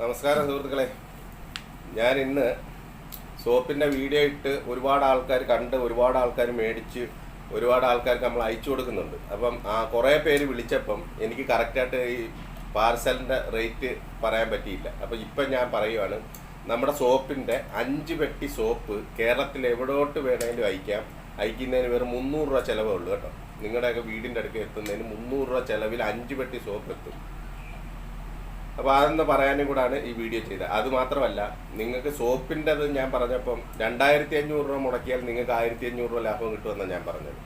നമസ്കാരം സുഹൃത്തുക്കളെ. ഞാൻ ഇന്ന് സോപ്പിന്റെ വീഡിയോ ഇട്ട് ഒരുപാട് ആൾക്കാർ കണ്ട് ഒരുപാട് ആൾക്കാർ മേടിച്ച് ഒരുപാട് ആൾക്കാർക്ക് നമ്മൾ അയച്ചു കൊടുക്കുന്നുണ്ട്. അപ്പം ആ കുറേ പേര് വിളിച്ചപ്പം എനിക്ക് കറക്റ്റായിട്ട് ഈ പാർസലിന്റെ റേറ്റ് പറയാൻ പറ്റിയില്ല. അപ്പം ഇപ്പം ഞാൻ പറയുവാണ് നമ്മുടെ സോപ്പിന്റെ അഞ്ച് പെട്ടി സോപ്പ് കേരളത്തിൽ എവിടോട്ട് വേണമെങ്കിലും അയക്കാം. അയക്കുന്നതിന് വെറും മുന്നൂറ് രൂപ ചിലവേ ഉള്ളൂ കേട്ടോ. നിങ്ങളുടെയൊക്കെ വീടിന്റെ അടുക്ക് എത്തുന്നതിന് മുന്നൂറ് രൂപ ചിലവിൽ അഞ്ച് പെട്ടി സോപ്പ് എത്തും. അപ്പോൾ അതെന്ന് പറയാനും കൂടാണ് ഈ വീഡിയോ ചെയ്തത് അത് മാത്രമല്ല നിങ്ങൾക്ക് സോപ്പിന്റെത് ഞാൻ പറഞ്ഞപ്പം രണ്ടായിരത്തി അഞ്ഞൂറ് രൂപ മുടക്കിയാൽ നിങ്ങൾക്ക് ആയിരത്തി അഞ്ഞൂറ് രൂപ ലാഭം കിട്ടുമെന്നാണ് ഞാൻ പറഞ്ഞത്.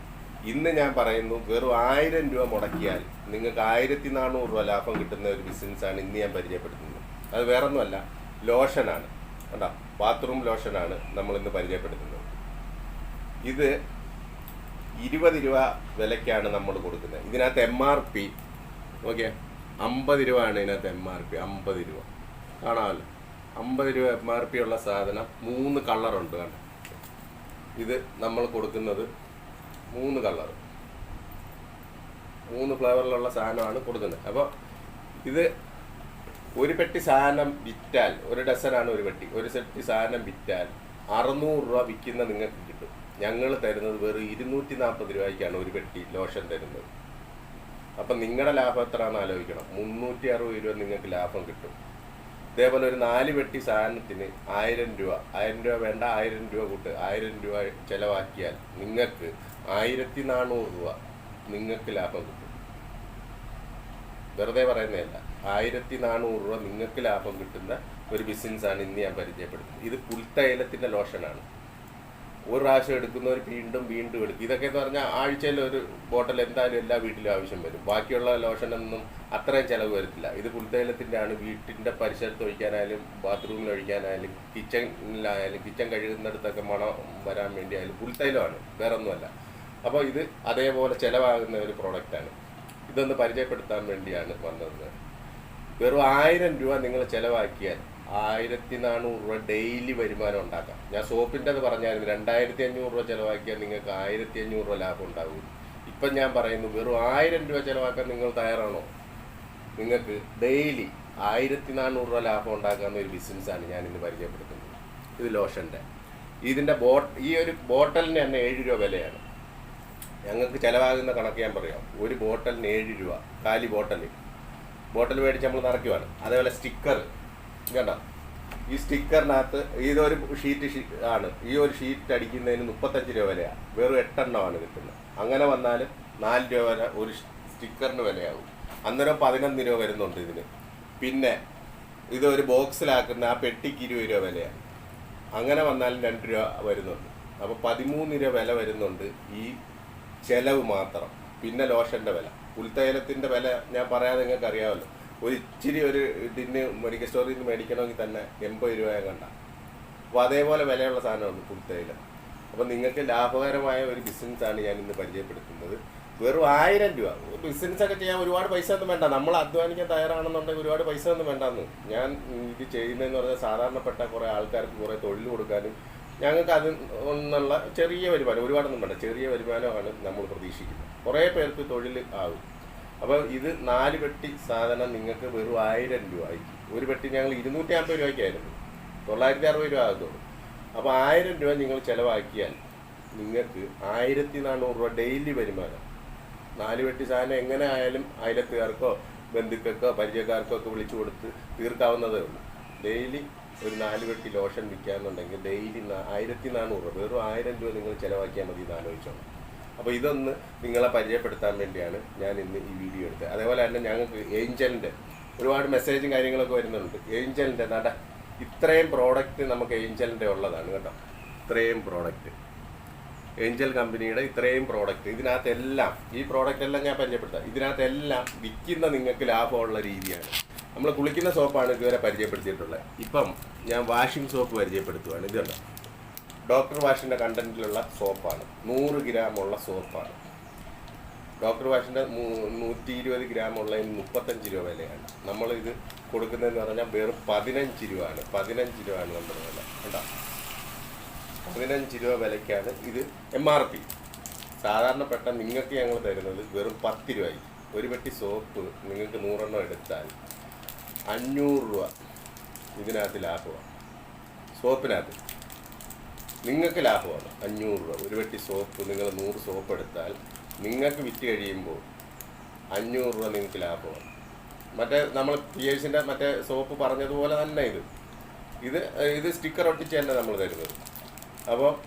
ഇന്ന് ഞാൻ പറയുന്നു വെറും ആയിരം രൂപ മുടക്കിയാൽ നിങ്ങൾക്ക് ആയിരത്തി നാനൂറ് രൂപ ലാഭം കിട്ടുന്ന ഒരു ബിസിനസ്സാണ് ഇന്ന് ഞാൻ പരിചയപ്പെടുത്തുന്നത്. അത് വേറൊന്നുമല്ല ലോഷനാണ്. കണ്ടോ? ബാത്റൂം ലോഷനാണ് നമ്മൾ ഇന്ന് പരിചയപ്പെടുത്തുന്നത്. ഇത് ഇരുപത് രൂപ വിലയ്ക്കാണ് നമ്മൾ കൊടുക്കുന്നത്. ഇതിനകത്ത് എം ആർ പി ഓക്കെ അമ്പത് രൂപയാണ് ഇതിനകത്ത് എം ആർ പി അമ്പത് രൂപ. കാണാമല്ലോ. അമ്പത് രൂപ എം ആർ പി ഉള്ള സാധനം മൂന്ന് കളറുണ്ട് കണ്ടോ? ഇത് നമ്മൾ കൊടുക്കുന്നത് മൂന്ന് കളർ മൂന്ന് ഫ്ലേവറിലുള്ള സാധനമാണ് കൊടുക്കുന്നത്. അപ്പോൾ ഇത് ഒരു പെട്ടി സാധനം വിറ്റാൽ ഒരു ഡസനാണ് ഒരു പെട്ടി. ഒരു സെറ്റ് സാധനം വിറ്റാൽ അറുന്നൂറ് രൂപ വിൽക്കുന്ന നിങ്ങൾക്ക് കിട്ടും. ഞങ്ങൾ തരുന്നത് വെറും ഇരുന്നൂറ്റി നാൽപ്പത് രൂപയ്ക്കാണ് ഒരു പെട്ടി ലോഷൻ തരുന്നത്. അപ്പം നിങ്ങളുടെ ലാഭം എത്രയാണെന്ന് ആലോചിക്കണം. മുന്നൂറ്റി അറുപത് രൂപ നിങ്ങൾക്ക് ലാഭം കിട്ടും. ഇതേപോലെ ഒരു നാല് വെട്ടി സാധനത്തിന് ആയിരം രൂപ. ആയിരം രൂപ വേണ്ട ആയിരം രൂപ കൂട്ട്. ആയിരം രൂപ ചിലവാക്കിയാൽ നിങ്ങൾക്ക് ആയിരത്തി നാനൂറ് രൂപ നിങ്ങൾക്ക് ലാഭം കിട്ടും. വെറുതെ പറയുന്നതല്ല. ആയിരത്തി നാനൂറ് രൂപ നിങ്ങൾക്ക് ലാഭം കിട്ടുന്ന ഒരു ബിസിനസ്സാണ് ഇന്ന് ഞാൻ പരിചയപ്പെടുത്തുന്നത്. ഇത് പുൽത്തൈലത്തിന്റെ ലോഷനാണ് ഒരു പ്രാവശ്യം എടുക്കുന്നവർ വീണ്ടും വീണ്ടും എടുക്കും. ഇതൊക്കെ എന്ന് പറഞ്ഞാൽ ആഴ്ചയിൽ ഒരു ബോട്ടിൽ എന്തായാലും എല്ലാ വീട്ടിലും ആവശ്യം വരും. ബാക്കിയുള്ള ലോഷനൊന്നും അത്രയും ചിലവ് വരത്തില്ല. ഇത് പുൽത്തൈലത്തിന്റെ ആണ്. വീട്ടിന്റെ പരിസരത്ത് ഒഴിക്കാനായാലും ബാത്റൂമിൽ ഒഴിക്കാനായാലും കിച്ചണിലായാലും കിച്ചൺ കഴുകുന്നിടത്തൊക്കെ മണം വരാൻ വേണ്ടി ആയാലും പുൽത്തൈലമാണ് വേറെ ഒന്നുമല്ല അപ്പോൾ ഇത് അതേപോലെ ചിലവാകുന്ന ഒരു പ്രോഡക്റ്റാണ് ഇതൊന്ന് പരിചയപ്പെടുത്താൻ വേണ്ടിയാണ് വന്നത്. വെറും ആയിരം രൂപ നിങ്ങൾ ചിലവാക്കിയാൽ ആയിരത്തി നാനൂറ് രൂപ ഡെയിലി വരുമാനം ഉണ്ടാക്കാം. ഞാൻ സോപ്പിന്റെ അത് പറഞ്ഞായിരുന്നു രണ്ടായിരത്തി അഞ്ഞൂറ് രൂപ ചിലവാക്കിയാൽ നിങ്ങൾക്ക് ആയിരത്തി അഞ്ഞൂറ് രൂപ ലാഭം ഉണ്ടാകും ഇപ്പം ഞാൻ പറയുന്നു വെറും ആയിരം രൂപ ചിലവാക്കാൻ നിങ്ങൾ തയ്യാറാണോ? നിങ്ങൾക്ക് ഡെയിലി ആയിരത്തി നാനൂറ് രൂപ ലാഭം ഉണ്ടാക്കാവുന്ന ഒരു ബിസിനസ്സാണ് ഞാൻ ഇന്ന് പരിചയപ്പെടുത്തുന്നത്. ഇത് ലോഷന്റെ. ഇതിന്റെ ബോട്ട് ഈ ഒരു ബോട്ടലിന് തന്നെ ഏഴ് രൂപ വിലയാണ്. ഞങ്ങൾക്ക് ചിലവാകുന്ന കണക്ക് ഞാൻ പറയാം. ഒരു ബോട്ടലിന് ഏഴ് രൂപ കാലി ബോട്ടൽ ബോട്ടൽ മേടിച്ച് നമ്മൾ നിറയ്ക്കുവാണ്. അതേപോലെ സ്റ്റിക്കർ കേട്ടോ ഈ സ്റ്റിക്കറിനകത്ത് ഇതൊരു ഷീറ്റ് ആണ്. ഈ ഒരു ഷീറ്റ് അടിക്കുന്നതിന് മുപ്പത്തഞ്ച് രൂപ വിലയാണ് വെറും എട്ടെണ്ണമാണ് കിട്ടുന്നത്. അങ്ങനെ വന്നാലും നാല് രൂപ വരെ ഒരു സ്റ്റിക്കറിന് വിലയാവും. അന്നേരം പതിനൊന്ന് രൂപ വരുന്നുണ്ട് ഇതിന്. പിന്നെ ഇതൊരു ബോക്സിലാക്കുന്ന ആ പെട്ടിക്ക് ഇരുപത് രൂപ വിലയാണ് അങ്ങനെ വന്നാലും രണ്ട് രൂപ വരുന്നുണ്ട്. അപ്പോൾ പതിമൂന്ന് രൂപ വില വരുന്നുണ്ട് ഈ ചെലവ് മാത്രം. പിന്നെ ലോഷന്റെ വില. പുൽത്തൈലത്തിന്റെ വില ഞാൻ പറയാതെ നിങ്ങൾക്ക് അറിയാമല്ലോ ഒരു ഇച്ചിരി ഒരു ഇതിന് മെഡിക്കൽ സ്റ്റോറിൽ നിന്ന് മേടിക്കണമെങ്കിൽ തന്നെ എൺപത് രൂപ കണ്ട. അപ്പോൾ അതേപോലെ വിലയുള്ള സാധനമാണ് പുൽത്തൈലം. അപ്പോൾ നിങ്ങൾക്ക് ലാഭകരമായ ഒരു ബിസിനസ്സാണ് ഞാൻ ഇന്ന് പരിചയപ്പെടുത്തുന്നത്. വെറും ആയിരം രൂപ. ബിസിനസ് ഒക്കെ ചെയ്യാൻ ഒരുപാട് പൈസ ഒന്നും വേണ്ട. നമ്മൾ അധ്വാനിക്കാൻ തയ്യാറാണെന്നുണ്ടെങ്കിൽ ഒരുപാട് പൈസ ഒന്നും വേണ്ടെന്ന്. ഞാൻ ഇത് ചെയ്യുന്നതെന്ന് പറഞ്ഞാൽ സാധാരണപ്പെട്ട കുറേ ആൾക്കാർക്ക് കുറേ തൊഴിൽ കൊടുക്കാനും ഞങ്ങൾക്ക് അതിൽ നിന്നുള്ള ചെറിയ വരുമാനം ഒരുപാടൊന്നും വേണ്ട. ചെറിയ വരുമാനമാണ് നമ്മൾ പ്രതീക്ഷിക്കുന്നത്. കുറേ പേർക്ക് തൊഴിൽ ആകും അപ്പോൾ ഇത് നാല് പെട്ടി സാധനം നിങ്ങൾക്ക് വെറും ആയിരം രൂപ ആയിരിക്കും ഒരു പെട്ടി ഞങ്ങൾ ഇരുന്നൂറ്റി അമ്പത് രൂപയ്ക്കായിരുന്നു. തൊള്ളായിരത്തി അറുപത് രൂപ ആകത്തുള്ളൂ അപ്പോൾ ആയിരം രൂപ നിങ്ങൾ ചിലവാക്കിയാൽ നിങ്ങൾക്ക് ആയിരത്തി നാനൂറ് രൂപ ഡെയിലി വരുമാനം. നാല് പെട്ടി സാധനം എങ്ങനെ ആയാലും അയലത്തുകാർക്കോ ബന്ധുക്കൾക്കോ പരിചയക്കാർക്കോ ഒക്കെ വിളിച്ചു കൊടുത്ത് തീർക്കാവുന്നതേ ഉള്ളൂ. ഡെയിലി ഒരു നാല് പെട്ടി ലോഷൻ വിൽക്കാന്നുണ്ടെങ്കിൽ ഡെയിലി ആയിരത്തി നാനൂറ് രൂപ വെറും ആയിരം രൂപ നിങ്ങൾ ചിലവാക്കിയാൽ മതി എന്ന് ആലോചിച്ചോണം അപ്പോൾ ഇതൊന്ന് നിങ്ങളെ പരിചയപ്പെടുത്താൻ വേണ്ടിയാണ് ഞാൻ ഇന്ന് ഈ വീഡിയോ എടുത്തത്. അതേപോലെ തന്നെ ഞങ്ങൾക്ക് ഏഞ്ചലിന്റെ ഒരുപാട് മെസ്സേജും കാര്യങ്ങളൊക്കെ വരുന്നുണ്ട്. ഏഞ്ചലിന്റെ നട ഇത്രയും പ്രോഡക്റ്റ് നമുക്ക് ഏഞ്ചലിന്റെ ഉള്ളതാണ് കേട്ടോ. ഇത്രയും പ്രോഡക്റ്റ് ഏഞ്ചൽ കമ്പനിയുടെ ഇത്രയും പ്രോഡക്റ്റ് ഇതിനകത്തെല്ലാം ഈ പ്രോഡക്റ്റ് എല്ലാം ഞാൻ പരിചയപ്പെടുത്താം. ഇതിനകത്തെല്ലാം വിൽക്കുന്ന നിങ്ങൾക്ക് ലാഭമുള്ള രീതിയാണ്. നമ്മൾ കുളിക്കുന്ന സോപ്പാണ് ഇതുവരെ പരിചയപ്പെടുത്തിയിട്ടുള്ളത്. ഇപ്പം ഞാൻ വാഷിംഗ് സോപ്പ് പരിചയപ്പെടുത്തുകയാണ് ഇത് കണ്ടോ? ഡോക്ടർ വാഷിന്റെ കണ്ടന്റിലുള്ള സോപ്പാണ്. നൂറ് ഗ്രാം ഉള്ള സോപ്പാണ്. ഡോക്ടർ വാഷിന്റെ നൂറ്റി ഇരുപത് ഗ്രാം ഉള്ള മുപ്പത്തഞ്ച് രൂപ വിലയാണ്. നമ്മളിത് കൊടുക്കുന്നതെന്ന് പറഞ്ഞാൽ വെറും പതിനഞ്ച് രൂപയാണ്. പതിനഞ്ച് രൂപയാണ് നമ്മുടെ വില. കേട്ടോ പതിനഞ്ച് രൂപ വിലയ്ക്കാണ് ഇത് എം ആർ പി സാധാരണപ്പെട്ട നിങ്ങൾക്ക് ഞങ്ങൾ തരുന്നത് വെറും പത്ത് രൂപയ്ക്ക് ഒരു പെട്ടി സോപ്പ് നിങ്ങൾക്ക് നൂറെണ്ണം എടുത്താൽ അഞ്ഞൂറ് രൂപ ഇതിനകത്ത് ലാഭമാണ്. സോപ്പിനകത്ത്. നിങ്ങൾക്ക് ലാഭമാണ്. അഞ്ഞൂറ് രൂപ. ഒരു വെട്ടി സോപ്പ് നിങ്ങൾ നൂറ് സോപ്പ് എടുത്താൽ നിങ്ങൾക്ക് വിറ്റ് കഴിയുമ്പോൾ അഞ്ഞൂറ് രൂപ നിങ്ങൾക്ക് ലാഭമാണ്. മറ്റേ നമ്മൾ പിയേഴ്സിന്റെ മറ്റേ സോപ്പ് പറഞ്ഞതുപോലെ തന്നെ ഇത്. ഇത് ഇത് സ്റ്റിക്കർ ഒട്ടിച്ച് തന്നെ നമ്മൾ തരുന്നത്. അപ്പോൾ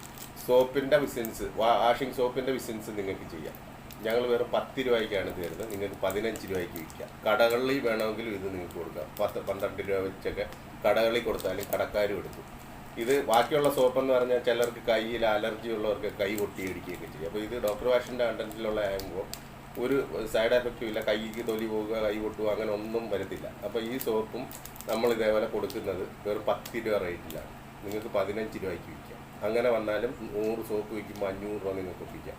സോപ്പിന്റെ ബിസിനസ് വാഷിംഗ് സോപ്പിന്റെ ബിസിനസ് നിങ്ങൾക്ക് ചെയ്യാം. ഞങ്ങൾ വെറും പത്ത് രൂപയ്ക്കാണ് തരുന്നത്. നിങ്ങൾക്ക് പതിനഞ്ച് രൂപയ്ക്ക് വിൽക്കാം. കടകളിൽ വേണമെങ്കിലും ഇത് നിങ്ങൾക്ക് കൊടുക്കാം. പത്ത് പന്ത്രണ്ട് രൂപ വെച്ചൊക്കെ കടകളിൽ കൊടുത്താലും കടക്കാരും എടുക്കും. ഇത് ബാക്കിയുള്ള സോപ്പ് എന്ന് പറഞ്ഞാൽ ചിലർക്ക് കയ്യിൽ അലർജി ഉള്ളവർക്ക് കൈ പൊട്ടിയിടിക്കുകയൊക്കെ ചെയ്യും. അപ്പോൾ ഇത് ഡോക്ടർ വാഷിന്റെ കണ്ടന്റിലുള്ള ആകുമ്പോൾ ഒരു സൈഡ് എഫക്റ്റും ഇല്ല. കൈക്ക് തൊലി പോവുക കൈ പൊട്ടുക അങ്ങനെ ഒന്നും വരത്തില്ല. അപ്പോൾ ഈ സോപ്പും നമ്മൾ ഇതേപോലെ കൊടുക്കുന്നത് വെറും പത്ത് രൂപ റേറ്റിലാണ് നിങ്ങൾക്ക് പതിനഞ്ച് രൂപയ്ക്ക് വിൽക്കാം. അങ്ങനെ വന്നാലും നൂറ് സോപ്പ് വിൽക്കുമ്പോൾ അഞ്ഞൂറ് രൂപ നിങ്ങൾക്ക് ഒപ്പിക്കാം.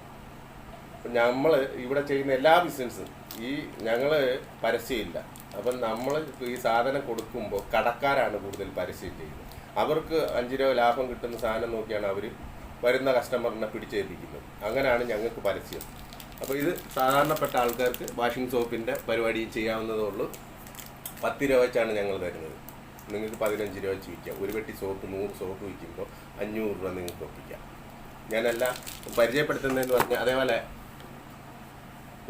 അപ്പം നമ്മൾ ഇവിടെ ചെയ്യുന്ന എല്ലാ ബിസിനസ്സും ഈ ഞങ്ങൾ പരസ്യമില്ല. അപ്പം നമ്മൾ ഈ സാധനം കൊടുക്കുമ്പോൾ കടക്കാരാണ് കൂടുതൽ പരസ്യം ചെയ്യുന്നത്. അവർക്ക് അഞ്ച് രൂപ ലാഭം കിട്ടുന്ന സാധനം നോക്കിയാണ് അവർ വരുന്ന കസ്റ്റമറിനെ പിടിച്ചേൽപ്പിക്കുന്നത്. അങ്ങനെയാണ് ഞങ്ങൾക്ക് പരസ്യം. അപ്പോൾ ഇത് സാധാരണപ്പെട്ട ആൾക്കാർക്ക് വാഷിംഗ് സോപ്പിന്റെ പരിപാടി ചെയ്യാവുന്നതേ ഉള്ളൂ. പത്ത് രൂപ വെച്ചാണ് ഞങ്ങൾ തരുന്നത്. നിങ്ങൾക്ക് പതിനഞ്ച് രൂപ വെച്ച് വിൽക്കാം. ഒരു പെട്ടി സോപ്പ് നൂറ് സോപ്പ് വിൽക്കുമ്പോൾ അഞ്ഞൂറ് രൂപ നിങ്ങൾക്ക് ഒപ്പിക്കാം. ഞാനെല്ലാം പരിചയപ്പെടുത്തുന്നതെന്ന് പറഞ്ഞാൽ അതേപോലെ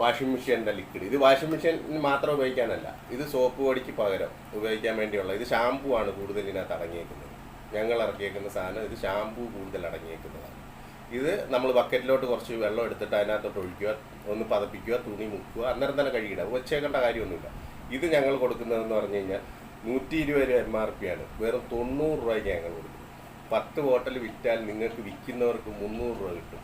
വാഷിംഗ് മെഷീന്റെ ലിക്വിഡ് ഇത് വാഷിംഗ് മെഷീൻ മാത്രം ഉപയോഗിക്കാനല്ല. ഇത് സോപ്പ് പൊടിക്ക് പകരം ഉപയോഗിക്കാൻ വേണ്ടിയുള്ള. ഇത് ഷാമ്പു ആണ് കൂടുതൽ ഇതിനകത്ത് അടങ്ങിയേക്കുന്നത് ഞങ്ങൾ ഇറക്കിയേക്കുന്ന സാധനം ഇത് ഷാമ്പു കൂടുതൽ അടങ്ങിയേക്കുന്നതാണ്. ഇത് നമ്മൾ ബക്കറ്റിലോട്ട് കുറച്ച് വെള്ളം എടുത്തിട്ട് അതിനകത്തോട്ട് ഒഴിക്കുക ഒന്ന് പതപ്പിക്കുക തുണി മുക്കുക അന്നേരം തന്നെ കഴുകിയിടുക. വെച്ചേക്കേണ്ട കാര്യമൊന്നുമില്ല. ഇത് ഞങ്ങൾ കൊടുക്കുന്നതെന്ന് പറഞ്ഞു കഴിഞ്ഞാൽ നൂറ്റി ഇരുപത് രൂപ എം ആർ പി ആണ് വെറും തൊണ്ണൂറ് രൂപയ്ക്ക് ഞങ്ങൾ കൊടുക്കും പത്ത് ബോട്ടൽ വിറ്റാൽ നിങ്ങൾക്ക് വിൽക്കുന്നവർക്ക് മുന്നൂറ് രൂപ കിട്ടും.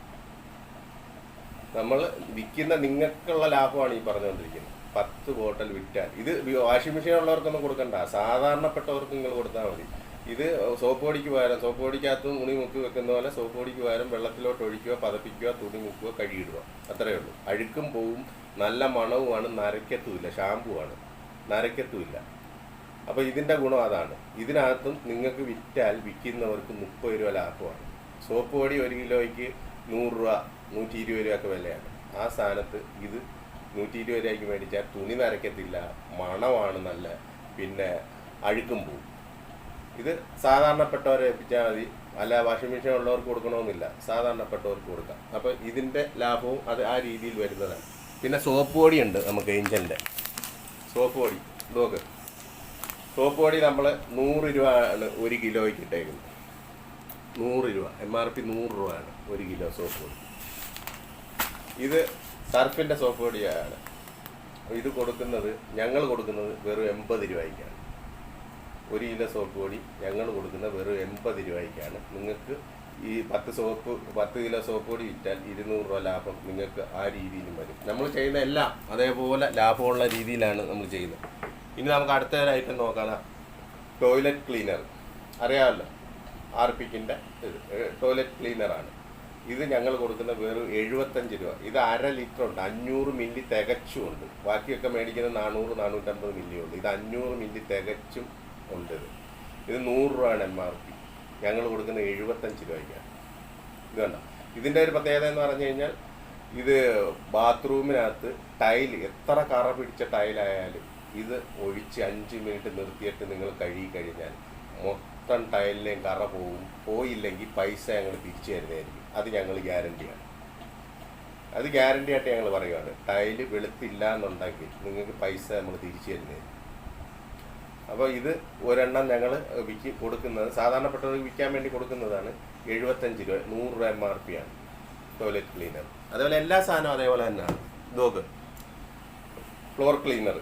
നമ്മൾ വിൽക്കുന്ന നിങ്ങൾക്കുള്ള ലാഭമാണ് ഈ പറഞ്ഞുകൊണ്ടിരിക്കുന്നത്. പത്ത് ബോട്ടൽ വിറ്റാൽ. ഇത് വാഷിംഗ് മെഷീൻ ഉള്ളവർക്കൊന്നും കൊടുക്കണ്ട. സാധാരണപ്പെട്ടവർക്ക് നിങ്ങൾ കൊടുത്താൽ മതി. ഇത് സോപ്പ് പൊടിക്ക് പകരം സോപ്പ് പൊടിക്കകത്ത് മുണി മുക്കി വെക്കുന്ന പോലെ സോപ്പ് പൊടിക്ക് പകരം വെള്ളത്തിലോട്ട് ഒഴിക്കുക പതപ്പിക്കുക തുണി മുക്കുക കഴുകിയിടുക. അത്രയേ ഉള്ളൂ. അഴുക്കും പോവും നല്ല മണവുമാണ് നരയ്ക്കത്തുമില്ല ഷാമ്പു ആണ് നരയ്ക്കത്തുമില്ല. അപ്പോൾ ഇതിന്റെ ഗുണം അതാണ്. ഇതിനകത്തും നിങ്ങൾക്ക് വിറ്റാൽ വിൽക്കുന്നവർക്ക് മുപ്പത് രൂപ ലാഭമാണ്. സോപ്പ് പൊടി ഒരു കിലോയ്ക്ക് നൂറ് രൂപ നൂറ്റി ഇരുപത് രൂപയൊക്കെ വിലയാണ്. ആ സ്ഥാനത്ത് ഇത് നൂറ്റി ഇരുപത് രൂപയ്ക്ക് മേടിച്ചാൽ തുണി നരയ്ക്കത്തില്ല മണമാണ് നല്ല പിന്നെ അഴുക്കും പോവും. ഇത് സാധാരണപ്പെട്ടവരെ എത്തിച്ചാൽ മതി. അല്ല വാഷിംഗ് മെഷീൻ ഉള്ളവർക്ക് കൊടുക്കണമെന്നില്ല. സാധാരണപ്പെട്ടവർക്ക് കൊടുക്കാം. അപ്പോൾ ഇതിന്റെ ലാഭവും അത് ആ രീതിയിൽ വരുന്നതാണ്. പിന്നെ സോപ്പ് പൊടി ഉണ്ട് നമുക്ക് ഏഞ്ചലിന്റെ സോപ്പ് പൊടി. നോക്ക്. സോപ്പ് പൊടി നമ്മൾ നൂറ് രൂപ ആണ് ഒരു കിലോയ്ക്ക് ഇട്ടേക്കുന്നത്. നൂറ് രൂപ. എം ആർ പി നൂറ് രൂപയാണ് ഒരു കിലോ സോപ്പ് പൊടി. ഇത് സർഫിന്റെ സോപ്പ് പൊടിയാണ്. ഇത് കൊടുക്കുന്നത് ഞങ്ങൾ കൊടുക്കുന്നത് വെറും എൺപത് രൂപയ്ക്കാണ്. ഒരു കിലോ സോപ്പ് പൊടി ഞങ്ങൾ കൊടുക്കുന്ന വെറും എൺപത് രൂപയ്ക്കാണ്. നിങ്ങൾക്ക് ഈ പത്ത് സോപ്പ് പത്ത് കിലോ സോപ്പ് പൊടി വിറ്റാൽ ഇരുന്നൂറ് രൂപ ലാഭം നിങ്ങൾക്ക് ആ രീതിയിലും വരും. നമ്മൾ ചെയ്യുന്ന എല്ലാം അതേപോലെ ലാഭമുള്ള രീതിയിലാണ് നമ്മൾ ചെയ്യുന്നത്. ഇനി നമുക്ക് അടുത്ത ഐറ്റം നോക്കാം. ടോയ്ലറ്റ് ക്ലീനർ അറിയാമല്ലോ? ആർപിക്കിന്റെ ടോയ്ലറ്റ് ക്ലീനറാണ് ഇത് ഞങ്ങൾ കൊടുക്കുന്ന വെറും എഴുപത്തഞ്ച് രൂപ. ഇത് അര ലിറ്റർ ഉണ്ട്. അഞ്ഞൂറ് മില്ലി തികച്ചും ഉണ്ട്. ബാക്കിയൊക്കെ മേടിക്കുന്നത് നാനൂറ് നാനൂറ്റമ്പത് മില്ലി ഉണ്ട് ഇത് അഞ്ഞൂറ് മില്ലി തികച്ചും ഉണ്ട് ഇത് ഇത് നൂറ് രൂപയാണ് എം ആർ പി ഞങ്ങൾ കൊടുക്കുന്ന എഴുപത്തഞ്ച് രൂപയ്ക്കാണ്. ഇത് കണ്ടോ? ഇതിന്റെ ഒരു പ്രത്യേകത എന്ന് പറഞ്ഞു കഴിഞ്ഞാൽ ഇത് ബാത്റൂമിനകത്ത് ടൈൽ എത്ര കറ പിടിച്ച ടൈലായാലും ഇത് ഒഴിച്ച് അഞ്ച് മിനിറ്റ് നിർത്തിയിട്ട് നിങ്ങൾ കഴുകി കഴിഞ്ഞാൽ മൊത്തം ടൈലിനെയും കറ പോവും. പോയില്ലെങ്കിൽ പൈസ ഞങ്ങൾ തിരിച്ചു തരുന്നതായിരിക്കും. അത് ഞങ്ങൾ ഗ്യാരണ്ടിയാണ് അത് ഗ്യാരണ്ടി ആയിട്ട് ഞങ്ങൾ പറയുകയാണ് ടൈൽ വെളുത്തില്ല എന്നുണ്ടെങ്കിൽ നിങ്ങൾക്ക് പൈസ നമ്മൾ തിരിച്ചു തരുന്നതായിരിക്കും. അപ്പോൾ ഇത് ഒരെണ്ണം ഞങ്ങൾ വിൽക്കി കൊടുക്കുന്നത് സാധാരണപ്പെട്ടവർക്ക് വിൽക്കാൻ വേണ്ടി കൊടുക്കുന്നതാണ് എഴുപത്തഞ്ച് രൂപ നൂറ് രൂപ എം ആർ പി ആണ് ടോയ്ലറ്റ് ക്ലീനർ അതേപോലെ എല്ലാ സാധനവും അതേപോലെ തന്നെയാണ്. നോക്ക്. ഫ്ലോർ ക്ലീനർ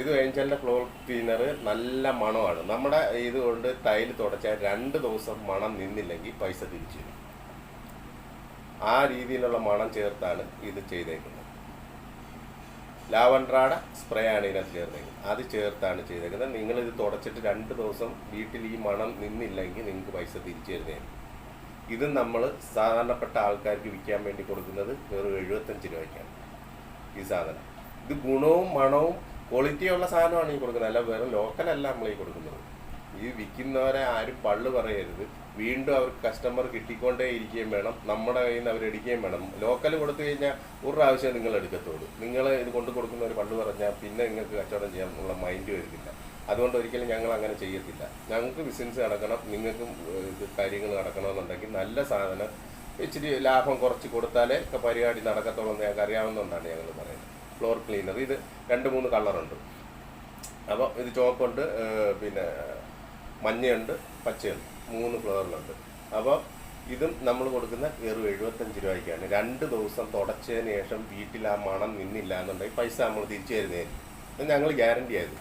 ഇത് ഏഞ്ചലിന്റെ ഫ്ലോർ ക്ലീനർ നല്ല മണമാണ്. നമ്മുടെ ഇതുകൊണ്ട് ടൈൽ തുടച്ചാൽ രണ്ട് ദിവസം മണം നിന്നില്ലെങ്കിൽ പൈസ തിരിച്ചു തരും ആ രീതിയിലുള്ള മണം ചേർത്താണ് ഇത് ചെയ്തേക്കുന്നത്. ലാവൻഡ്രാട സ്പ്രേ ആണ് ഇതിനകത്ത് ചേർത്തേക്കുന്നത്. അത് ചേർത്താണ് ചെയ്തേക്കുന്നത്. നിങ്ങൾ ഇത് തുടച്ചിട്ട് രണ്ട് ദിവസം വീട്ടിൽ ഈ മണം നിന്നില്ലെങ്കിൽ നിങ്ങൾക്ക് പൈസ തിരിച്ചു തരുന്നതാണ്. ഇത് നമ്മൾ സാധാരണപ്പെട്ട ആൾക്കാർക്ക് വിൽക്കാൻ വേണ്ടി കൊടുക്കുന്നത് വെറും എഴുപത്തഞ്ച് രൂപയ്ക്കാണ് ഈ സാധനം. ഇത് ഗുണവും മണവും ക്വാളിറ്റിയുള്ള സാധനമാണ് ഈ കൊടുക്കുന്നത്. അല്ല വെറും ലോക്കലല്ല നമ്മൾ ഈ കൊടുക്കുന്നത്. ഈ വിൽക്കുന്നവരെ ആരും പള്ളു പറയരുത്. വീണ്ടും അവർ കസ്റ്റമർ കിട്ടിക്കൊണ്ടേ ഇരിക്കുകയും വേണം. നമ്മുടെ കയ്യിൽ നിന്ന് അവരെടുക്കുകയും വേണം. ലോക്കൽ കൊടുത്തു കഴിഞ്ഞാൽ ഒരു പ്രാവശ്യം നിങ്ങൾ എടുക്കത്തുള്ളൂ. നിങ്ങൾ ഇത് കൊണ്ടു കൊടുക്കുന്ന ഒരു പള്ളു പറഞ്ഞാൽ പിന്നെ നിങ്ങൾക്ക് കച്ചവടം ചെയ്യാൻ ഉള്ള മൈൻഡ് വരുന്നില്ല. അതുകൊണ്ട് ഒരിക്കലും ഞങ്ങൾ അങ്ങനെ ചെയ്യത്തില്ല. ഞങ്ങൾക്ക് ബിസിനസ് നടക്കണം. നിങ്ങൾക്കും ഇത് കാര്യങ്ങൾ നടക്കണമെന്നുണ്ടെങ്കിൽ നല്ല സാധനം ഇച്ചിരി ലാഭം കുറച്ച് കൊടുത്താലേ പരിപാടി നടക്കത്തുള്ളൂ എന്ന് ഞങ്ങൾക്ക് അറിയാവുന്നതുകൊണ്ടാണ് ഞങ്ങൾ പറയുന്നത്. ഫ്ലോർ ക്ലീനർ ഇത് രണ്ട് മൂന്ന് കളറുണ്ട് അപ്പോൾ ഇത് ചുവപ്പുണ്ട് ഏഹ്, പിന്നെ മഞ്ഞയുണ്ട് പച്ചയുണ്ട്. മൂന്ന് ഫ്ലവറിലുണ്ട്. അപ്പോൾ ഇതും നമ്മൾ കൊടുക്കുന്ന വെറും എഴുപത്തഞ്ച് രൂപയ്ക്കാണ്. രണ്ട് ദിവസം തുടച്ചതിന് ശേഷം വീട്ടിൽ ആ മണം നിന്നില്ല എന്നുണ്ടെങ്കിൽ പൈസ നമ്മൾ തിരിച്ചു തരുന്നതിന് അത് ഞങ്ങൾ ഗ്യാരണ്ടി ആയത്.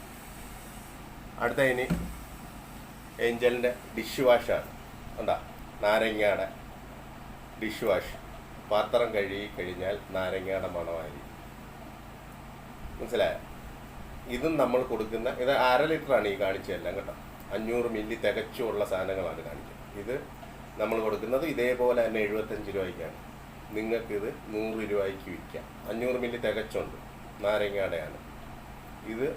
അടുത്ത ഇനി ഏഞ്ചലിന്റെ ഡിഷ് വാഷാണ്. ഉണ്ടാ നാരങ്ങയുടെ ഡിഷ് വാഷ്. പാത്രം കഴുകി കഴിഞ്ഞാൽ നാരങ്ങയുടെ മണമായി മനസ്സിലായോ? ഇതും നമ്മൾ കൊടുക്കുന്ന ഇത് അര ലിറ്ററാണ് ഈ കാണിച്ചതെല്ലാം കേട്ടോ. അഞ്ഞൂറ് മില്ലി തികച്ചുള്ള സാധനങ്ങളാണ് കാണിക്കുന്നത്. ഇത് നമ്മൾ കൊടുക്കുന്നത് ഇതേപോലെ തന്നെ എഴുപത്തഞ്ച് രൂപയ്ക്കാണ്. നിങ്ങൾക്കിത് നൂറ് രൂപയ്ക്ക് വിൽക്കാം. അഞ്ഞൂറ് മില്ലി തികച്ചുണ്ട്. നാരങ്ങാടയാണ്. ഇത്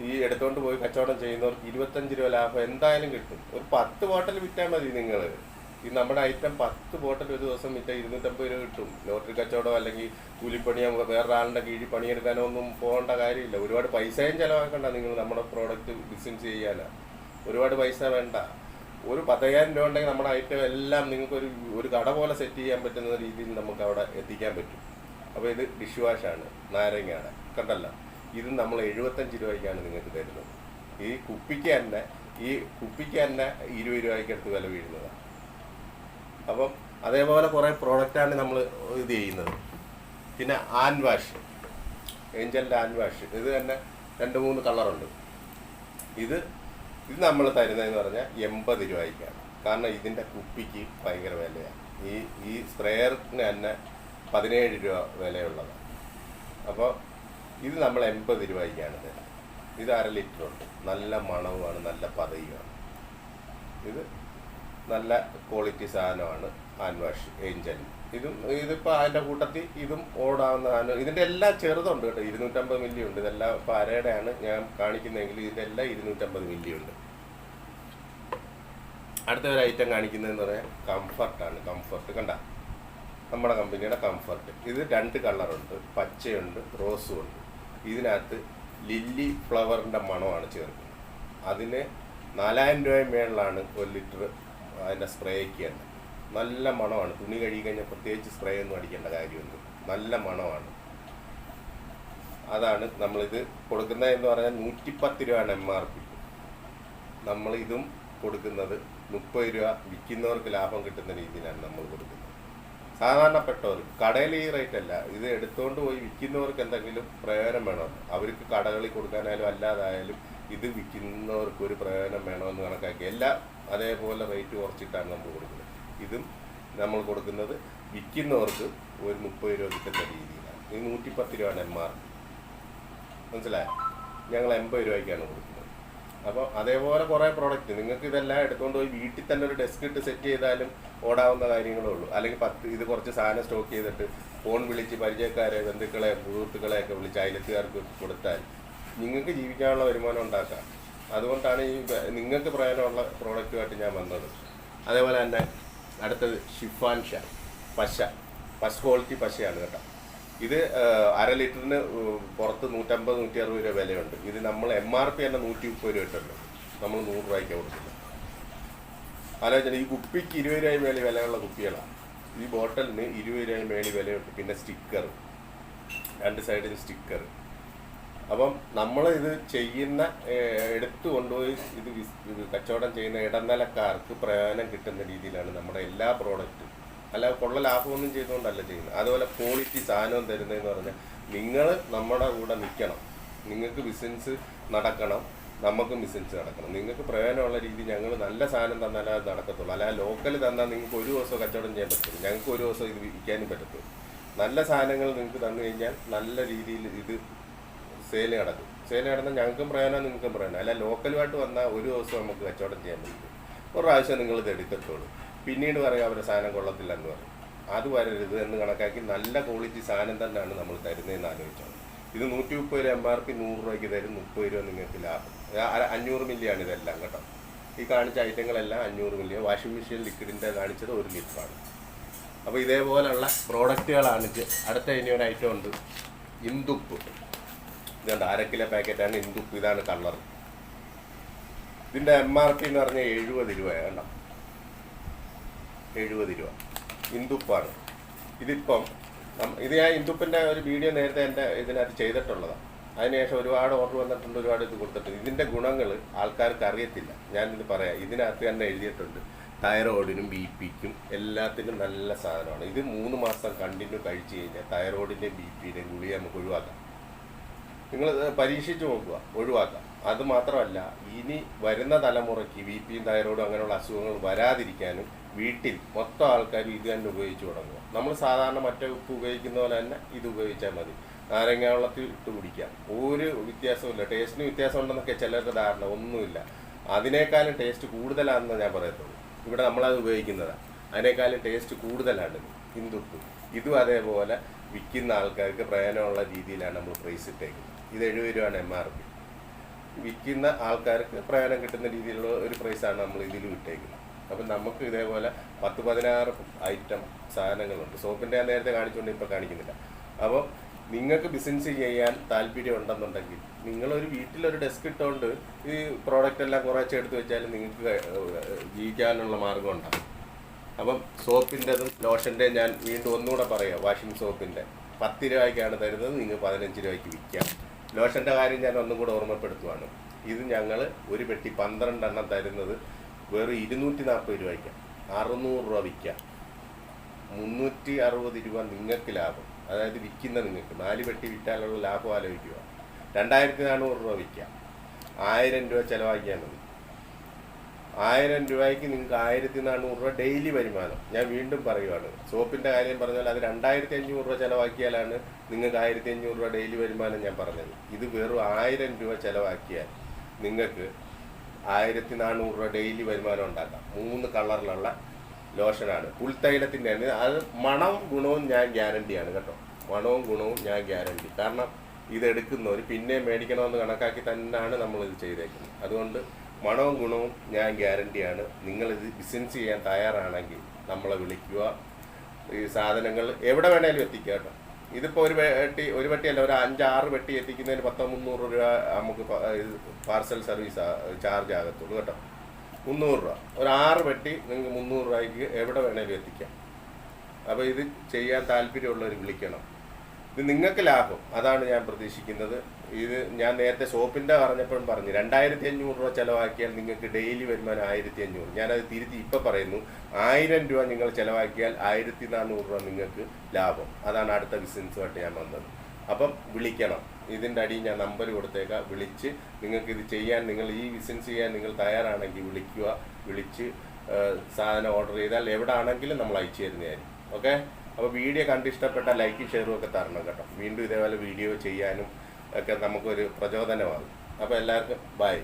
ഈ എടുത്തുകൊണ്ട് പോയി കച്ചവടം ചെയ്യുന്നവർക്ക് ഇരുപത്തഞ്ച് രൂപ ലാഭം എന്തായാലും കിട്ടും. ഒരു പത്ത് ബോട്ടൽ വിറ്റാൽ മതി നിങ്ങൾ ഈ നമ്മുടെ ഐറ്റം പത്ത് ബോട്ടൽ ഒരു ദിവസം വിറ്റാൽ ഇരുന്നൂറ്റമ്പത് രൂപ കിട്ടും. ലോട്ടറി കച്ചവടം അല്ലെങ്കിൽ കൂലിപ്പണിയോ വേറൊരാളുടെ കീഴിൽ പണിയെടുക്കാനോ ഒന്നും പോകേണ്ട കാര്യമില്ല. ഒരുപാട് പൈസയും ചിലവാക്കണ്ട നിങ്ങൾ നമ്മുടെ പ്രോഡക്റ്റ് ബിസിനസ് ചെയ്യാനാ. ഒരുപാട് പൈസ വേണ്ട. ഒരു പത്തയ്യായിരം രൂപ ഉണ്ടെങ്കിൽ നമ്മുടെ ഐറ്റം എല്ലാം നിങ്ങൾക്ക് ഒരു ഒരു കട പോലെ സെറ്റ് ചെയ്യാൻ പറ്റുന്ന രീതിയിൽ നമുക്ക് അവിടെ എത്തിക്കാൻ പറ്റും. അപ്പോൾ ഇത് ഡിഷ് വാഷാണ് നാരങ്ങയാണ്. കണ്ടല്ല? ഇത് നമ്മൾ എഴുപത്തഞ്ച് രൂപയ്ക്കാണ് നിങ്ങൾക്ക് തരുന്നത്. ഈ കുപ്പിക്ക് തന്നെ ഈ കുപ്പിക്ക് തന്നെ ഇരുപത് രൂപയ്ക്ക് അടുത്ത് വില വീഴുന്നതാണ് അപ്പം അതേപോലെ കുറേ പ്രോഡക്റ്റാണ് നമ്മൾ ഇത് ചെയ്യുന്നത്. പിന്നെ ആൻഡ് വാഷ് ഏഞ്ചലിന്റെ ആൻഡ് വാഷ് ഇത് തന്നെ രണ്ട് മൂന്ന് കളറുണ്ട് ഇത് ഇത് നമ്മൾ തരുന്നതെന്ന് പറഞ്ഞാൽ എൺപത് രൂപയ്ക്കാണ്. കാരണം ഇതിന്റെ കുപ്പിക്ക് ഭയങ്കര വിലയാണ്. ഈ ഈ സ്പ്രേയറിന് തന്നെ പതിനേഴ് രൂപ വിലയുള്ളതാണ്. അപ്പോൾ ഇത് നമ്മൾ എൺപത് രൂപയ്ക്കാണ് തരുന്നത്. ഇത് അര ലിറ്റർ ഉണ്ട്. നല്ല മണവുമാണ് നല്ല പതയുമാണ്. ഇത് നല്ല ക്വാളിറ്റി സാധനമാണ്. ഹാൻഡ് വാഷ് ഏഞ്ചൽ ഇതും ഇതിപ്പോൾ അതിന്റെ കൂട്ടത്തിൽ ഇതും ഓടാവുന്ന ഇതിന്റെ എല്ലാം ചെറുതുണ്ട് കേട്ടോ ഇരുന്നൂറ്റമ്പത് മില്ലി ഉണ്ട്. ഇതെല്ലാം ഇപ്പോൾ അരയുടെയാണ് ഞാൻ കാണിക്കുന്നതെങ്കിൽ ഇതിന്റെ എല്ലാം ഇരുന്നൂറ്റമ്പത് മില്ലി ഉണ്ട്. അടുത്ത ഒരു ഐറ്റം കാണിക്കുന്നതെന്ന് പറയാൻ കംഫർട്ടാണ് കംഫർട്ട് കണ്ട നമ്മുടെ കമ്പനിയുടെ കംഫർട്ട് ഇത് രണ്ട് കളറുണ്ട് പച്ചയുണ്ട് റോസും ഉണ്ട്. ഇതിനകത്ത് ലില്ലി ഫ്ലവറിന്റെ മണമാണ് ചേർക്കുന്നത്. അതിന് നാലായിരം രൂപ മേളിലാണ് ഒരു ലിറ്റർ അതിന്റെ സ്പ്രേക്ക് തന്നെ നല്ല മണമാണ്. തുണി കഴുകി കഴിഞ്ഞാൽ പ്രത്യേകിച്ച് സ്പ്രേ ഒന്നും അടിക്കേണ്ട കാര്യമൊന്നും നല്ല മണമാണ്. അതാണ് നമ്മളിത് കൊടുക്കുന്നത് എന്ന് പറഞ്ഞാൽ നൂറ്റിപ്പത്ത് രൂപയാണ് എം ആർ പി നമ്മൾ ഇതും കൊടുക്കുന്നത് മുപ്പത് രൂപ വിൽക്കുന്നവർക്ക് ലാഭം കിട്ടുന്ന രീതിയിലാണ് നമ്മൾ കൊടുക്കുന്നത്. സാധാരണപ്പെട്ടവർക്ക് കടയിൽ ഈ റേറ്റ് അല്ല. ഇത് എടുത്തുകൊണ്ട് പോയി വിൽക്കുന്നവർക്ക് എന്തെങ്കിലും പ്രയോജനം വേണോ? അവർക്ക് കടകളിൽ കൊടുക്കാനായാലും അല്ലാതായാലും ഇത് വിൽക്കുന്നവർക്ക് ഒരു പ്രയോജനം വേണമെന്ന് കണക്കാക്കി. എല്ലാം അതേപോലെ റേറ്റ് കുറച്ചിട്ടാണ് നമ്മൾ കൊടുക്കുന്നത്. ഇതും നമ്മൾ കൊടുക്കുന്നത് വിൽക്കുന്നവർക്ക് ഒരു മുപ്പത് രൂപ കിട്ടുന്ന രീതിയിലാണ്. ഇത് നൂറ്റിപ്പത്ത് രൂപയാണ് എം ആർ മനസ്സിലായോ? ഞങ്ങൾ എൺപത് രൂപയ്ക്കാണ് കൊടുക്കുന്നത്. അപ്പോൾ അതേപോലെ കുറേ പ്രോഡക്റ്റ് നിങ്ങൾക്ക് ഇതെല്ലാം എടുത്തുകൊണ്ട് പോയി വീട്ടിൽ തന്നെ ഒരു ഡെസ്ക് ഇട്ട് സെറ്റ് ചെയ്താലും ഓടാവുന്ന കാര്യങ്ങളേ ഉള്ളൂ. അല്ലെങ്കിൽ പത്ത് ഇത് കുറച്ച് സാധനം സ്റ്റോക്ക് ചെയ്തിട്ട് ഫോൺ വിളിച്ച് പരിചയക്കാരെ ബന്ധുക്കളെ സുഹൃത്തുക്കളെ ഒക്കെ വിളിച്ച് അയലത്തുകാർക്ക് കൊടുത്താൽ നിങ്ങൾക്ക് ജീവിക്കാനുള്ള വരുമാനം ഉണ്ടാക്കാം. അതുകൊണ്ടാണ് ഈ നിങ്ങൾക്ക് പ്രയോജനമുള്ള പ്രോഡക്റ്റുമായിട്ട് ഞാൻ വന്നത്. അതേപോലെ തന്നെ അടുത്തത് ഷിഫാൻ ഷാ പശ ഫസ്റ്റ് ക്വാളിറ്റി പശയാണ് കേട്ടോ. ഇത് അര ലിറ്ററിന് പുറത്ത് നൂറ്റമ്പത് നൂറ്റി അറുപത് രൂപ വിലയുണ്ട്. ഇത് നമ്മൾ എം ആർ പി തന്നെ നൂറ്റി മുപ്പത് രൂപ ഇട്ടുണ്ട്. നമ്മൾ നൂറ് രൂപയ്ക്ക് കൊടുക്കുന്നത് ആലോചന ഈ കുപ്പിക്ക് ഇരുപത് രൂപ മേളി വിലയുള്ള കുപ്പികളാണ്. ഈ ബോട്ടലിന് ഇരുപത് രൂപ മേളി വിലയുണ്ട്. പിന്നെ സ്റ്റിക്കർ. രണ്ട് സൈഡിൽ സ്റ്റിക്കർ. അപ്പം നമ്മൾ ഇത് ചെയ്യുന്ന എടുത്തു കൊണ്ടുപോയി ഇത് കച്ചവടം ചെയ്യുന്ന ഇടനിലക്കാർക്ക് പ്രയോജനം കിട്ടുന്ന രീതിയിലാണ് നമ്മുടെ എല്ലാ പ്രോഡക്റ്റും അല്ല കൊള്ള ലാഭമൊന്നും ചെയ്തുകൊണ്ടല്ല ചെയ്യുന്നത്. അതുപോലെ ക്വാളിറ്റി സാധനവും തരുന്നതെന്ന് പറഞ്ഞാൽ നിങ്ങൾ നമ്മുടെ കൂടെ നിൽക്കണം നിങ്ങൾക്ക് ബിസിനസ് നടക്കണം. നമുക്കും ബിസിനസ് നടക്കണം. നിങ്ങൾക്ക് പ്രയോജനമുള്ള രീതി ഞങ്ങൾ നല്ല സാധനം തന്നാലേ അത് നടക്കത്തുള്ളൂ. അല്ലാതെ ലോക്കൽ തന്നാൽ നിങ്ങൾക്ക് ഒരു ദിവസം കച്ചവടം ചെയ്യാൻ പറ്റുള്ളൂ ഞങ്ങൾക്ക് ഒരു ദിവസം ഇത് വിൽക്കാനും പറ്റത്തുള്ളൂ. നല്ല സാധനങ്ങൾ നിങ്ങൾക്ക് തന്നു കഴിഞ്ഞാൽ നല്ല രീതിയിൽ ഇത് സെയിൽ നടക്കും. സെയിൽ നടന്നാൽ ഞങ്ങൾക്കും പ്രയോജനം നിങ്ങൾക്കും പ്രയോജനം. അല്ല ലോക്കലുമായിട്ട് വന്നാൽ ഒരു ദിവസം നമുക്ക് കച്ചവടം ചെയ്യാൻ പറ്റും. ഒരു പ്രാവശ്യം നിങ്ങൾ ഇത് എടുത്തിട്ടുള്ളൂ പിന്നീട് പറയും അവരുടെ സാധനം കൊള്ളത്തില്ലെന്ന് പറയും. അത് വരരുത് എന്ന് കണക്കാക്കി നല്ല ക്വാളിറ്റി സാധനം തന്നെയാണ് നമ്മൾ തരുന്നതെന്ന് ആലോചിച്ചത് ഇത് നൂറ്റി മുപ്പത് രൂപ എം ആർ പി നൂറ് രൂപയ്ക്ക് തരും. മുപ്പത് രൂപ നിങ്ങൾക്ക് ലാഭം. അഞ്ഞൂറ് മില്ലിയാണ് ഇതെല്ലാം കേട്ടോ. ഈ കാണിച്ച ഐറ്റങ്ങളെല്ലാം അഞ്ഞൂറ് മില്ലി വാഷിംഗ് മെഷീൻ ലിക്വിഡിന്റെ കാണിച്ചത് ഒരു ലിറ്ററാണ് അപ്പോൾ ഇതേപോലുള്ള പ്രോഡക്റ്റുകളാണ് അടുത്ത ഇനി ഒരു ഐറ്റം ഉണ്ട്. ഇന്ദുപ്പ്. ഇതുണ്ട്. അര കിലോ പാക്കറ്റാണ് ഇന്ദുപ്പ്. ഇതാണ് കളർ ഇതിന്റെ എം ആർ പി എന്ന് പറഞ്ഞാൽ എഴുപത് രൂപയാണ് കണ്ടോ? എഴുപത് രൂപ. ഇന്ദുപ്പാണ്. ഇതിപ്പം ഇത് ഞാൻ ഇന്ദുപ്പിന്റെ ഒരു വീഡിയോ നേരത്തെ എന്റെ ഇതിനകത്ത് ചെയ്തിട്ടുള്ളതാണ് അതിനുശേഷം ഒരുപാട് ഓർഡർ വന്നിട്ടുണ്ട് ഒരുപാട് ഇത് കൊടുത്തിട്ടുണ്ട്. ഇതിന്റെ ഗുണങ്ങൾ ആൾക്കാർക്ക് അറിയത്തില്ല. ഞാനിത് പറയാം. ഇതിനകത്ത് തന്നെ എഴുതിയിട്ടുണ്ട്. തൈറോയിഡിനും ബി പിക്കും എല്ലാത്തിനും നല്ല സാധനമാണ്. ഇത് മൂന്ന് മാസം കണ്ടിന്യൂ കഴിച്ചു കഴിഞ്ഞാൽ തൈറോയിഡിന്റെയും ബി പിയുടെയും ഗുളിക നമുക്ക് ഒഴിവാക്കാം. നിങ്ങൾ പരീക്ഷിച്ച് നോക്കുക ഒഴിവാക്കാം അത് മാത്രമല്ല ഇനി വരുന്ന തലമുറയ്ക്ക് ബി പിയും തൈറോയിഡും അങ്ങനെയുള്ള അസുഖങ്ങൾ വരാതിരിക്കാനും വീട്ടിൽ മൊത്തം ആൾക്കാരും ഇത് തന്നെ ഉപയോഗിച്ച് തുടങ്ങുക. നമ്മൾ സാധാരണ മറ്റേ ഉപ്പ് ഉപയോഗിക്കുന്ന പോലെ തന്നെ ഇത് ഉപയോഗിച്ചാൽ മതി. നാരങ്ങ വെള്ളത്തിൽ ഇട്ട് കുടിക്കാം ഒരു വ്യത്യാസമില്ല ടേസ്റ്റിന് വ്യത്യാസം ഉണ്ടെന്നൊക്കെ ചിലർക്ക് ധാരണ ഒന്നുമില്ല. അതിനേക്കാളും ടേസ്റ്റ് കൂടുതലാണെന്ന് ഞാൻ പറയത്തുള്ളൂ. ഇവിടെ നമ്മളത് ഉപയോഗിക്കുന്നതാണ് അതിനേക്കാളും ടേസ്റ്റ് കൂടുതലാണ് ഹിന്ദുപ്പ് ഇതും അതേപോലെ വിൽക്കുന്ന ആൾക്കാർക്ക് പ്രയോജനമുള്ള രീതിയിലാണ് നമ്മൾ പ്രൈസ് ഇട്ടേക്കുന്നത്. ഇത് എഴുപത് രൂപയാണ് എം ആർ പി വിൽക്കുന്ന ആൾക്കാർക്ക് പ്രയോജനം കിട്ടുന്ന രീതിയിലുള്ള ഒരു പ്രൈസാണ് നമ്മൾ ഇതിൽ വിട്ടേക്കുന്നത്. അപ്പം നമുക്ക് ഇതേപോലെ പത്ത് പതിനാറ് ഐറ്റം സാധനങ്ങളുണ്ട്. സോപ്പിന്റെ നേരത്തെ കാണിച്ചുകൊണ്ട് ഇപ്പോൾ കാണിക്കുന്നില്ല. അപ്പോൾ നിങ്ങൾക്ക് ബിസിനസ് ചെയ്യാൻ താല്പര്യം ഉണ്ടെന്നുണ്ടെങ്കിൽ നിങ്ങളൊരു വീട്ടിലൊരു ഡെസ്ക് ഇട്ടുകൊണ്ട് ഈ പ്രോഡക്റ്റ് എല്ലാം കുറച്ച് എടുത്തു വെച്ചാൽ നിങ്ങൾക്ക് ജീവിക്കാനുള്ള മാർഗം ഉണ്ടാകും അപ്പം സോപ്പിന്റെതും ലോഷന്റെയും ഞാൻ വീണ്ടും ഒന്നുകൂടെ പറയാം. വാഷിംഗ് സോപ്പിന്റെ പത്ത് രൂപയ്ക്കാണ് തരുന്നത്. നിങ്ങൾ പതിനഞ്ച് രൂപയ്ക്ക് വിൽക്കാം. ലോഷന്റെ കാര്യം ഞാൻ ഒന്നും കൂടെ ഓർമ്മപ്പെടുത്തുവാണ്. ഇത് ഞങ്ങൾ ഒരു പെട്ടി പന്ത്രണ്ടെണ്ണം തരുന്നത് വെറും ഇരുന്നൂറ്റി നാൽപ്പത് രൂപയ്ക്ക്. അറുന്നൂറ് രൂപ വിൽക്കാം. മുന്നൂറ്റി അറുപത് രൂപ നിങ്ങൾക്ക് ലാഭം. അതായത് വിൽക്കുന്ന നിങ്ങൾക്ക്. നാല് പെട്ടി വിറ്റാലുള്ള ലാഭം ആലോചിക്കുക. രണ്ടായിരത്തി നാനൂറ് രൂപ വിൽക്കാം. ആയിരം രൂപ ചിലവാക്കിയാൽ മതി. ആയിരം രൂപയ്ക്ക് നിങ്ങൾക്ക് ആയിരത്തി നാനൂറ് രൂപ ഡെയിലി വരുമാനം. ഞാൻ വീണ്ടും പറയുവാണ്. സോപ്പിന്റെ കാര്യം പറഞ്ഞാൽ അത് രണ്ടായിരത്തി അഞ്ഞൂറ് രൂപ ചിലവാക്കിയാലാണ് നിങ്ങൾക്ക് ആയിരത്തി അഞ്ഞൂറ് രൂപ ഡെയിലി വരുമാനം ഞാൻ പറഞ്ഞത്. ഇത് വെറും ആയിരം രൂപ ചിലവാക്കിയാൽ നിങ്ങൾക്ക് ആയിരത്തി നാനൂറ് രൂപ ഡെയിലി വരുമാനം ഉണ്ടാക്കാം. മൂന്ന് കളറിലുള്ള ലോഷനാണ്. പുൽത്തൈലത്തിന്റെ ആണ്. അത് മണവും ഗുണവും ഞാൻ ഗ്യാരണ്ടിയാണ് കേട്ടോ. മണവും ഗുണവും ഞാൻ ഗ്യാരണ്ടി കാരണം ഇത് എടുക്കുന്നവർ പിന്നെ മേടിക്കണമെന്ന് കണക്കാക്കി തന്നെയാണ് നമ്മൾ ഇത് ചെയ്തേക്കുന്നത്. അതുകൊണ്ട് മണവും ഗുണവും ഞാൻ ഗ്യാരണ്ടിയാണ്. നിങ്ങളിത് ബിസിനസ് ചെയ്യാൻ തയ്യാറാണെങ്കിൽ നമ്മളെ വിളിക്കുക. ഈ സാധനങ്ങൾ എവിടെ വേണേലും എത്തിക്കുക കേട്ടോ. ഇതിപ്പോൾ ഒരു വെട്ടി ഒരു വെട്ടിയല്ല ഒരു അഞ്ചാറ് വെട്ടി എത്തിക്കുന്നതിന് പത്തോ മുന്നൂറ് രൂപ നമുക്ക് പാർസൽ സർവീസ് ചാർജ് ആകത്തുള്ളൂ കേട്ടോ. മുന്നൂറ് രൂപ. ഒരു ആറ് വെട്ടി നിങ്ങൾക്ക് മുന്നൂറ് രൂപയ്ക്ക് എവിടെ വേണേലും എത്തിക്കാം. അപ്പോൾ ഇത് ചെയ്യാൻ താല്പര്യമുള്ളവർ വിളിക്കണം. ഇത് നിങ്ങൾക്ക് ലാഭം. അതാണ് ഞാൻ പ്രതീക്ഷിക്കുന്നത്. ഇത് ഞാൻ നേരത്തെ സോപ്പിന്റെ പറഞ്ഞപ്പോഴും പറഞ്ഞു രണ്ടായിരത്തി അഞ്ഞൂറ് രൂപ ചിലവാക്കിയാൽ നിങ്ങൾക്ക് ഡെയിലി വരുമാനം ആയിരത്തി അഞ്ഞൂറ് ഞാനത് തിരുത്തി ഇപ്പം പറയുന്നു ആയിരം രൂപ നിങ്ങൾ ചിലവാക്കിയാൽ ആയിരത്തി നാനൂറ് രൂപ നിങ്ങൾക്ക് ലാഭം. അതാണ് അടുത്ത ബിസിനസ്സുമായിട്ട് ഞാൻ വന്നത്. അപ്പം വിളിക്കണം. ഇതിന്റെ അടിയിൽ ഞാൻ നമ്പർ കൊടുത്തേക്കാം. വിളിച്ച് നിങ്ങൾക്ക് ഇത് ചെയ്യാൻ നിങ്ങൾ ഈ ബിസിനസ് ചെയ്യാൻ നിങ്ങൾ തയ്യാറാണെങ്കിൽ വിളിക്കുക. വിളിച്ച് സാധനം ഓർഡർ ചെയ്താൽ എവിടെ ആണെങ്കിലും നമ്മൾ അയച്ചു തരുന്നതായിരിക്കും. ഓക്കെ? അപ്പോൾ വീഡിയോ കണ്ടിഷ്ടപ്പെട്ട ലൈക്കും ഷെയറും ഒക്കെ തരണം കേട്ടോ. വീണ്ടും ഇതേപോലെ വീഡിയോ ചെയ്യാനും ഒക്കെ നമുക്കൊരു പ്രചോദനമാകും. അപ്പോൾ എല്ലാവർക്കും ബൈ.